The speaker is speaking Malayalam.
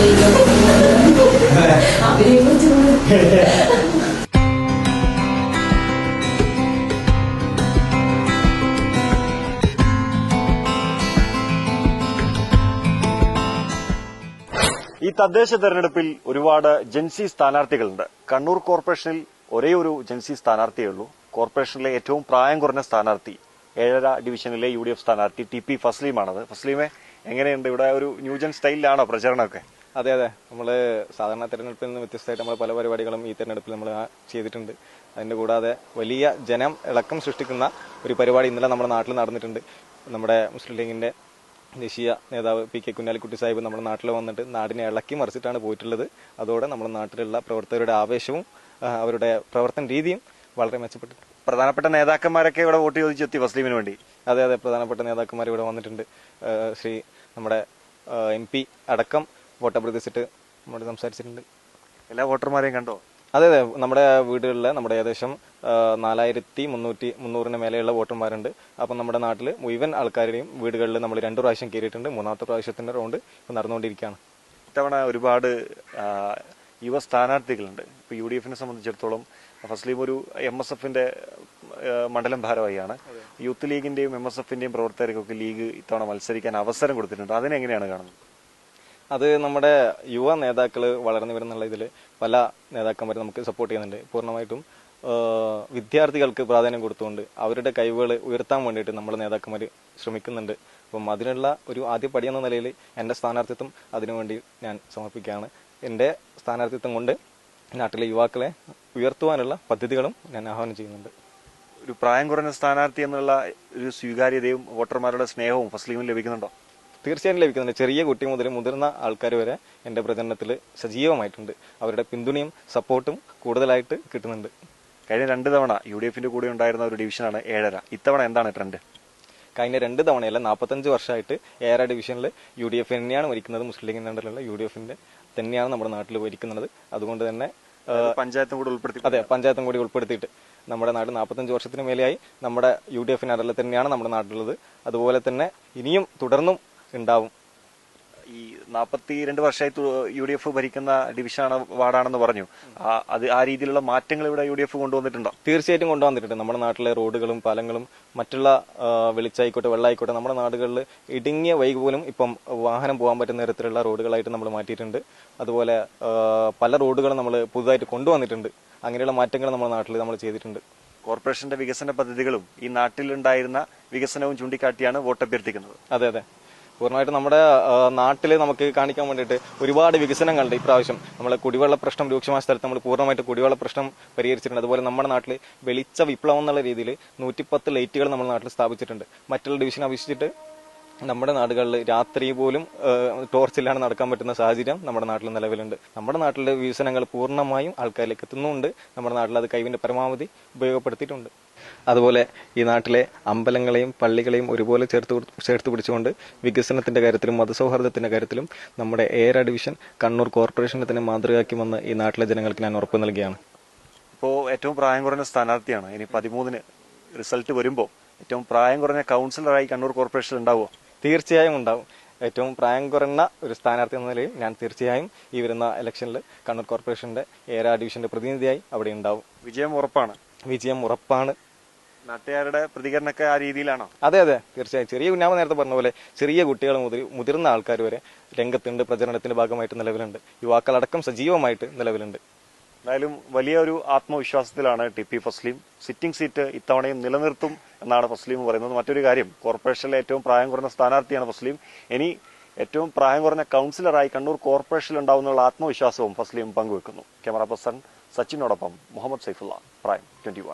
ഈ തദ്ദേശ തെരഞ്ഞെടുപ്പിൽ ഒരുപാട് ജൻസി സ്ഥാനാർത്ഥികളുണ്ട്. കണ്ണൂർ കോർപ്പറേഷനിൽ ഒരേ ഒരു ജൻസി സ്ഥാനാർത്ഥിയേ ഉള്ളൂ. കോർപ്പറേഷനിലെ ഏറ്റവും പ്രായം കുറഞ്ഞ സ്ഥാനാർത്ഥി ഏഴര ഡിവിഷനിലെ യു ഡി എഫ് സ്ഥാനാർത്ഥി ടി പി ഫസ്ലീമാണത്. ഫസ്ലീമെ എങ്ങനെയുണ്ട്? ഇവിടെ ഒരു ന്യൂജൻ സ്റ്റൈലിലാണോ പ്രചരണമൊക്കെ? അതെ അതെ. നമ്മൾ സാധാരണ തെരഞ്ഞെടുപ്പിൽ നിന്ന് വ്യത്യസ്തമായിട്ട് നമ്മൾ പല പരിപാടികളും ഈ തെരഞ്ഞെടുപ്പിൽ നമ്മൾ ചെയ്തിട്ടുണ്ട്. അതിന്റെ കൂടാതെ വലിയ ജനം ഇളക്കം സൃഷ്ടിക്കുന്ന ഒരു പരിപാടി ഇന്നലെ നമ്മുടെ നാട്ടിൽ നടന്നിട്ടുണ്ട്. നമ്മുടെ മുസ്ലിം ലീഗിന്റെ ദേശീയ നേതാവ് പി കെ കുഞ്ഞാലിക്കുട്ടി സാഹിബ് നമ്മുടെ നാട്ടിൽ വന്നിട്ട് നാടിനെ ഇളക്കി മറിച്ചിട്ടാണ് പോയിട്ടുള്ളത്. അതോടെ നമ്മുടെ നാട്ടിലുള്ള പ്രവർത്തകരുടെ ആവേശവും അവരുടെ പ്രവർത്തന രീതിയും വളരെ മെച്ചപ്പെട്ടിട്ടുണ്ട് പ്രധാനപ്പെട്ട നേതാക്കന്മാരൊക്കെ ഇവിടെ വോട്ട് ചോദിച്ചെത്തി മുസ്ലിമിന് വേണ്ടി. അതെ അതെ. പ്രധാനപ്പെട്ട നേതാക്കന്മാർ ഇവിടെ വന്നിട്ടുണ്ട്. ശ്രീ നമ്മുടെ എം പി അടക്കം വോട്ടഭ്യർത്ഥിച്ചിട്ട് നമ്മുടെ സംസാരിച്ചിട്ടുണ്ട്. എല്ലാ വോട്ടർമാരെയും കണ്ടോ? അതെ അതെ. നമ്മുടെ വീടുകളിൽ നമ്മുടെ ഏകദേശം നാലായിരത്തി മുന്നൂറ്റി മുന്നൂറിന് മേലെയുള്ള വോട്ടർമാരുണ്ട്. അപ്പം നമ്മുടെ നാട്ടിൽ മുഴുവൻ ആൾക്കാരുടെയും വീടുകളിൽ നമ്മൾ രണ്ടു പ്രാവശ്യം കയറിയിട്ടുണ്ട്. മൂന്നാമത്തെ പ്രാവശ്യത്തിന്റെ റൗണ്ട് ഇപ്പം നടന്നുകൊണ്ടിരിക്കുകയാണ്. ഇത്തവണ ഒരുപാട് യുവ സ്ഥാനാർത്ഥികളുണ്ട്. ഇപ്പോൾ യു ഡി എഫിനെ സംബന്ധിച്ചിടത്തോളം ഫസ്ലീം ഒരു എം എസ് എഫിന്റെ മണ്ഡലം ഭാരവാഹിയാണ്. യൂത്ത് ലീഗിന്റെയും എം എസ് എഫിന്റെയും പ്രവർത്തകർക്കൊക്കെ ലീഗ് ഇത്തവണ മത്സരിക്കാൻ അവസരം കൊടുത്തിട്ടുണ്ട്. അതിനെങ്ങനെയാണ് കാണുന്നത്? അത് നമ്മുടെ യുവ നേതാക്കൾ വളർന്നു വരുന്നുള്ള ഇതിൽ പല നേതാക്കന്മാർ നമുക്ക് സപ്പോർട്ട് ചെയ്യുന്നുണ്ട്. പൂർണമായിട്ടും വിദ്യാർത്ഥികൾക്ക് പ്രാധാന്യം കൊടുത്തുകൊണ്ട് അവരുടെ കഴിവുകൾ ഉയർത്താൻ വേണ്ടിയിട്ട് നമ്മുടെ നേതാക്കന്മാർ ശ്രമിക്കുന്നുണ്ട്. അപ്പം അതിനുള്ള ഒരു ആദ്യ പടി എന്ന നിലയിൽ എന്റെ സ്ഥാനാർത്ഥിത്വം അതിനുവേണ്ടി ഞാൻ സമർപ്പിക്കുകയാണ്. എന്റെ സ്ഥാനാർത്ഥിത്വം കൊണ്ട് നാട്ടിലെ യുവാക്കളെ ഉയർത്തുവാനുള്ള പദ്ധതികളും ഞാൻ ആഹ്വാനം ചെയ്യുന്നുണ്ട്. ഒരു പ്രായം കുറഞ്ഞ സ്ഥാനാർത്ഥി എന്നുള്ള ഒരു സ്വീകാര്യതയും വോട്ടർമാരുടെ സ്നേഹവും ഫസ്ലീമും ലഭിക്കുന്നുണ്ടോ? തീർച്ചയായും ലഭിക്കുന്നുണ്ട്. ചെറിയ കുട്ടി മുതൽ മുതിർന്ന ആൾക്കാർ വരെ എന്റെ പ്രചരണത്തിൽ സജീവമായിട്ടുണ്ട്. അവരുടെ പിന്തുണയും സപ്പോർട്ടും കൂടുതലായിട്ട് കിട്ടുന്നുണ്ട്. കഴിഞ്ഞ രണ്ട് തവണ യു ഡി എഫിന്റെ കൂടെ ഉണ്ടായിരുന്ന ഒരു ഡിവിഷനാണ് ഏഴര. ഇത്തവണ എന്താണ് ട്രെൻഡ്? കഴിഞ്ഞ രണ്ട് തവണയല്ല നാൽപ്പത്തഞ്ച് വർഷമായിട്ട് ഏറെ ഡിവിഷനിൽ യു ഡി എഫ് തന്നെയാണ് ഭരിക്കുന്നത്. മുസ്ലിം ലീഗ് അണ്ടറിലുള്ള യു ഡി എഫിന്റെ തന്നെയാണ് നമ്മുടെ നാട്ടിൽ ഭരിക്കുന്നത്. അതുകൊണ്ട് തന്നെ പഞ്ചായത്തും കൂടി ഉൾപ്പെടുത്തി അതെ പഞ്ചായത്തും കൂടി ഉൾപ്പെടുത്തിയിട്ട് നമ്മുടെ നാട് നാൽപ്പത്തഞ്ച് വർഷത്തിന് മേലെയായി നമ്മുടെ യു ഡി അണ്ടറിൽ തന്നെയാണ് നമ്മുടെ നാട്ടിലുള്ളത്. അതുപോലെ തന്നെ ഇനിയും തുടർന്നും ഉണ്ടാവും. ഈ നാൽപ്പത്തിരണ്ട് വർഷമായി യു ഡി എഫ് ഭരിക്കുന്ന ഡിവിഷനാണ് വാർഡാണെന്ന് പറഞ്ഞു. ആ- അത് ആ രീതിയിലുള്ള മാറ്റങ്ങൾ ഇവിടെ യു ഡി എഫ് കൊണ്ടുവന്നിട്ടുണ്ടോ? തീർച്ചയായിട്ടും കൊണ്ടുവന്നിട്ടുണ്ട്. നമ്മുടെ നാട്ടിലെ റോഡുകളും പാലങ്ങളും മറ്റുള്ള വെളിച്ചായിക്കോട്ടെ വെള്ളമായിക്കോട്ടെ നമ്മുടെ നാടുകളിൽ ഇടുങ്ങിയ വൈകി പോലും ഇപ്പം വാഹനം പോകാൻ പറ്റുന്ന തരത്തിലുള്ള റോഡുകളായിട്ട് നമ്മൾ മാറ്റിയിട്ടുണ്ട്. അതുപോലെ പല റോഡുകളും നമ്മൾ പുതുതായിട്ട് കൊണ്ടുവന്നിട്ടുണ്ട്. അങ്ങനെയുള്ള മാറ്റങ്ങൾ നമ്മുടെ നാട്ടിൽ നമ്മൾ ചെയ്തിട്ടുണ്ട്. കോർപ്പറേഷന്റെ വികസന പദ്ധതികളും ഈ നാട്ടിലുണ്ടായിരുന്ന വികസനവും ചൂണ്ടിക്കാട്ടിയാണ് വോട്ട് അഭ്യർത്ഥിക്കുന്നത് അതെ അതെ. പൂർണമായിട്ടും നമ്മുടെ നാട്ടിൽ നമുക്ക് കാണിക്കാൻ വേണ്ടിയിട്ട് ഒരുപാട് വികസനം കണ്ട് ഇപ്രാവശ്യം. നമ്മളെ കുടിവെള്ള പ്രശ്നം രൂക്ഷമായ സ്ഥലത്ത് നമ്മൾ പൂർണമായിട്ട് കുടിവെള്ള പ്രശ്നം പരിഹരിച്ചിട്ടുണ്ട്. അതുപോലെ നമ്മുടെ നാട്ടിൽ വെളിച്ച വിപ്ലവം എന്നുള്ള രീതിയിൽ നൂറ്റിപ്പത്ത് ലൈറ്റുകൾ നമ്മുടെ നാട്ടിൽ സ്ഥാപിച്ചിട്ടുണ്ട്. മറ്റുള്ള ഡിവിഷൻ അപേക്ഷിച്ചിട്ട് നമ്മുടെ നാടുകളിൽ രാത്രി പോലും ടോർച്ച് ഇല്ലാണ്ട് നടക്കാൻ പറ്റുന്ന സാഹചര്യം നമ്മുടെ നാട്ടിൽ നിലവിലുണ്ട്. നമ്മുടെ നാട്ടിലെ വികസനങ്ങൾ പൂർണമായും ആൾക്കാരിലേക്ക് എത്തുന്നുണ്ട്. നമ്മുടെ നാട്ടിൽ അത് കഴിവിന്റെ പരമാവധി ഉപയോഗപ്പെടുത്തിയിട്ടുണ്ട്. അതുപോലെ ഈ നാട്ടിലെ അമ്പലങ്ങളെയും പള്ളികളെയും ഒരുപോലെ ചേർത്ത് ചേർത്ത് പിടിച്ചുകൊണ്ട് വികസനത്തിന്റെ കാര്യത്തിലും മതസൗഹാർദ്ദത്തിന്റെ കാര്യത്തിലും നമ്മുടെ എയർ ഡിവിഷൻ കണ്ണൂർ കോർപ്പറേഷനെ തന്നെ മാതൃകയാക്കി വന്ന് ഈ നാട്ടിലെ ജനങ്ങൾക്ക് ഞാൻ ഉറപ്പ് നൽകിയാണ്. ഇപ്പോൾ ഏറ്റവും പ്രായം കുറഞ്ഞ സ്ഥാനാർത്ഥിയാണ്. ഇനി പതിമൂന്നിന് റിസൾട്ട് വരുമ്പോൾ ഏറ്റവും പ്രായം കുറഞ്ഞ കൗൺസിലറായി കണ്ണൂർ കോർപ്പറേഷൻ ഉണ്ടാവുമോ തീർച്ചയായും ഉണ്ടാവും. ഏറ്റവും പ്രായം കുറഞ്ഞ ഒരു സ്ഥാനാർത്ഥി എന്ന നിലയിൽ ഞാൻ തീർച്ചയായും ഈ വരുന്ന ഇലക്ഷനിൽ കണ്ണൂർ കോർപ്പറേഷന്റെ ഏരാ ഡിവിഷന്റെ പ്രതിനിധിയായി അവിടെ ഉണ്ടാവും. വിജയം ഉറപ്പാണ്. വിജയം ഉറപ്പാണ്. നാട്ടുകാരുടെ പ്രതികരണമൊക്കെ ആ രീതിയിലാണോ? അതെ അതെ. തീർച്ചയായും. ചെറിയ കുഞ്ഞാമ നേരത്തെ പറഞ്ഞ പോലെ ചെറിയ കുട്ടികൾ മുതൽ മുതിർന്ന ആൾക്കാർ വരെ രംഗത്തുണ്ട് പ്രചരണത്തിന്റെ ഭാഗമായിട്ട് നിലവിലുണ്ട്. യുവാക്കളടക്കം സജീവമായിട്ട് നിലവിലുണ്ട്. എന്തായാലും വലിയ ഒരു ആത്മവിശ്വാസത്തിലാണ് T P Fasleem. Sitting seat ഇത്തവണയും നിലനിർത്തും എന്നാണ് ഫസ്ലീം പറയുന്നത്. മറ്റൊരു കാര്യം കോർപ്പറേഷനിലെ ഏറ്റവും പ്രായം കുറഞ്ഞ സ്ഥാനാർത്ഥിയാണ് ഫസ്ലീം. ഇനി ഏറ്റവും പ്രായം കുറഞ്ഞ കൗൺസിലറായി കണ്ണൂർ കോർപ്പറേഷനിൽ ഉണ്ടാവുന്നുള്ള ആത്മവിശ്വാസവും ഫസ്ലീം പങ്കുവെക്കുന്നു. ക്യാമറ പേഴ്സൺ സച്ചിനോടൊപ്പം മുഹമ്മദ് സൈഫുള്ള പ്രായം ട്വന്റി